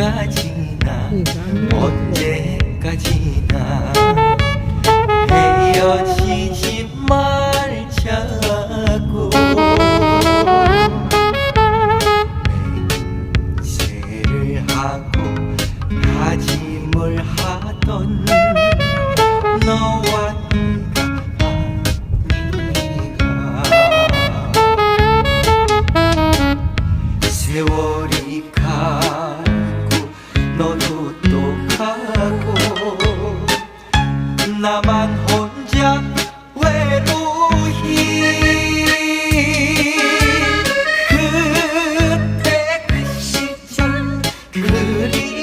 언제까지나 언제까지나 헤어지지 말자고. 맹세를 하고 다짐을 하던 너와 세월이 가 나만 혼자 외로이. 그때 그 시절 그리